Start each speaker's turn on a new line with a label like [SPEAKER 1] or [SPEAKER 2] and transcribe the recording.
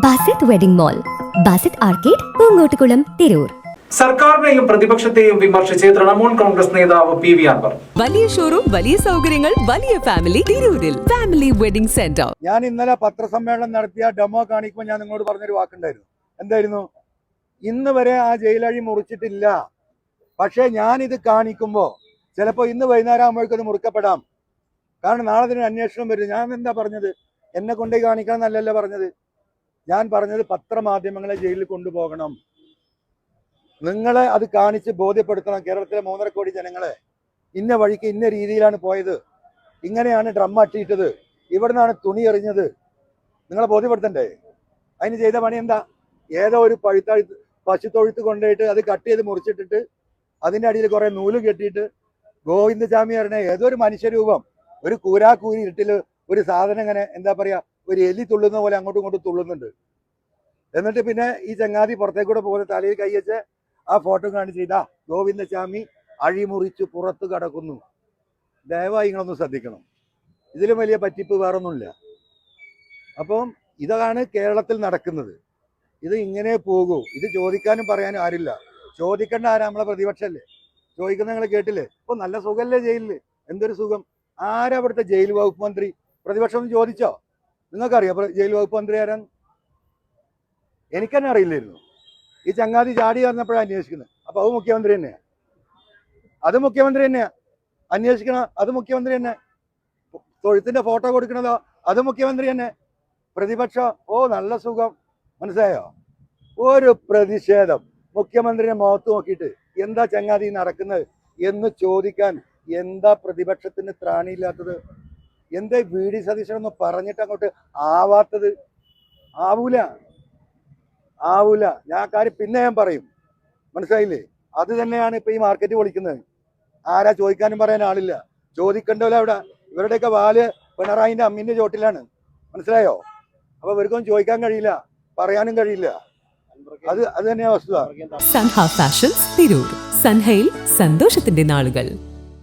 [SPEAKER 1] Basith wedding mall Basith arcade Poonkottukulam Tirur.
[SPEAKER 2] സർക്കാരിനെയും പ്രതിപക്ഷത്തെയും വിമർശിച്ച് തൃണമൂൽ കോൺഗ്രസ് നേതാവ് പി വി അൻവർ.
[SPEAKER 3] വലിയ ഷോറൂം വലിയ സൗകര്യങ്ങൾ വലിയ ഫാമിലി തിരൂരിൽ. ഫാമിലി വെഡിംഗ് സെന്റർ
[SPEAKER 4] ഞാൻ ഇന്നലെ പത്രസമ്മേളനം നടത്തിയ ഡെമോ കാണിക്കുമ്പോൾ ഞാൻ നിങ്ങളോട് പറഞ്ഞൊരു വാക്കുണ്ടായിരുന്നു. എന്തായിരുന്നു? ഇന്ന് വരെ ആ ജയിലഴി മുറിച്ചിട്ടില്ല. പക്ഷേ ഞാൻ ഇത് കാണിക്കുമ്പോൾ ചിലപ്പോൾ ഇന്ന് വൈകുന്നേരം ആകുമ്പോഴേക്കും അത് മുറിക്കപ്പെടാം. കാരണം നാളെ ഇതിന് അന്വേഷണം വരും. ഞാൻ എന്താ പറഞ്ഞത്? എന്നെ കൊണ്ടേ കാണിക്കണം എന്നല്ലല്ലോ പറഞ്ഞത്. ഞാൻ പറഞ്ഞത് പത്രമാധ്യമങ്ങളെ ജയിലിൽ കൊണ്ടുപോകണം. നിങ്ങളെ അത് കാണിച്ച് ബോധ്യപ്പെടുത്തണം. കേരളത്തിലെ മൂന്നര കോടി ജനങ്ങളെ. ഇന്ന വഴിക്ക് ഇന്ന രീതിയിലാണ് പോയത്. ഇങ്ങനെയാണ് ഡ്രം അട്ടിയിട്ടത്. ഇവിടെ നിന്നാണ് തുണി എറിഞ്ഞത്. നിങ്ങളെ ബോധ്യപ്പെടുത്തണ്ടേ? അതിന് ചെയ്ത പണി എന്താ? ഏതോ ഒരു പഴുത്ത പശുത്തൊഴുത്ത് കൊണ്ടുപോയിട്ട് അത് കട്ട് ചെയ്ത് മുറിച്ചിട്ടിട്ട് അതിന്റെ അടിയിൽ കുറെ നൂൽ കെട്ടിയിട്ട് ഗോവിന്ദസ്വാമി പറഞ്ഞ ഏതോ ഒരു മനുഷ്യരൂപം ഒരു കൂരാക്കൂരി ഇട്ടിൽ ഒരു സാധനം ഇങ്ങനെ എന്താ പറയാ ഒരു എലി തുള്ളുന്ന പോലെ അങ്ങോട്ടും ഇങ്ങോട്ടും തുള്ളുന്നുണ്ട്. എന്നിട്ട് പിന്നെ ഈ ചങ്ങാതി പുറത്തേക്കൂടെ പോലെ തലയിൽ കൈവച്ച് ആ ഫോട്ടോ കാണിച്ച് ഇതാ ഗോവിന്ദസ്വാമി അഴിമുറിച്ച് പുറത്ത് കടക്കുന്നു. ദയവായി നിങ്ങളൊന്ന് ശ്രദ്ധിക്കണം. ഇതിലും വലിയ പറ്റിപ്പ് വേറൊന്നുമില്ല. അപ്പം ഇതാണ് കേരളത്തിൽ നടക്കുന്നത്. ഇത് ഇങ്ങനെ പോകൂ. ഇത് ചോദിക്കാനും പറയാനും ആരില്ല. ചോദിക്കേണ്ട ആരാ നമ്മളെ പ്രതിപക്ഷമല്ലേ ചോദിക്കുന്ന നിങ്ങൾ കേട്ടില്ലേ? ഇപ്പൊ നല്ല സുഖമല്ലേ ജയിലിൽ. എന്തൊരു സുഖം? ആരാ അവിടുത്തെ ജയിൽ വകുപ്പ് മന്ത്രി? പ്രതിപക്ഷം ചോദിച്ചോ? നിങ്ങൾക്കറിയാം? പ്ര- ജയിൽ വകുപ്പ് മന്ത്രി ആരാൻ എനിക്ക് തന്നെ അറിയില്ലായിരുന്നു. ഈ ചങ്ങാതി ചാടി പറഞ്ഞപ്പോഴാണ് അന്വേഷിക്കുന്നത്. അപ്പൊ അത് മുഖ്യമന്ത്രി തന്നെയാ. അത് മുഖ്യമന്ത്രി തന്നെയാ. അന്വേഷിക്കണ അത് മുഖ്യമന്ത്രി തന്നെ. തൊഴുത്തിന്റെ ഫോട്ടോ കൊടുക്കണതോ അത് മുഖ്യമന്ത്രി തന്നെ. പ്രതിപക്ഷം ഓ നല്ല സുഖം. മനസ്സിലായോ? ഒരു പ്രതിഷേധം മുഖ്യമന്ത്രിയുടെ മുഖത്ത് നോക്കിയിട്ട് എന്താ ചങ്ങാതി നടക്കുന്നത് എന്ന് ചോദിക്കാൻ എന്താ പ്രതിപക്ഷത്തിന് ത്രാണിയില്ലാത്തത്? എന്താ വി ഡി സതീശൻ ഒന്ന് പറഞ്ഞിട്ട് അങ്ങോട്ട് ആവാത്തത്? ആവൂല. ആവൂല. ഞാൻ കാര്യം പിന്നെ ഞാൻ പറയും. മനസ്സിലായില്ലേ? അത് തന്നെയാണ് ഇപ്പൊ ഈ മാർക്കറ്റ് പൊളിക്കുന്നത്. ആരാ ചോദിക്കാനും പറയാൻ ആളില്ല. ചോദിക്കണ്ടല്ലോ അവിടെ ഇവരുടെയൊക്കെ വാൽ പിണറായിന്റെ അമ്മിന്റെ ചോട്ടിലാണ്. മനസ്സിലായോ? അപ്പൊ ഇവർക്കൊന്നും ചോദിക്കാൻ കഴിയില്ല. പറയാനും കഴിയില്ല. അത് അത് തന്നെയാ വസ്തുത.
[SPEAKER 3] സൻഹ ഫാഷൻസ് തിരൂർ. സൻഹയിൽ സന്തോഷത്തിന്റെ നാളുകൾ.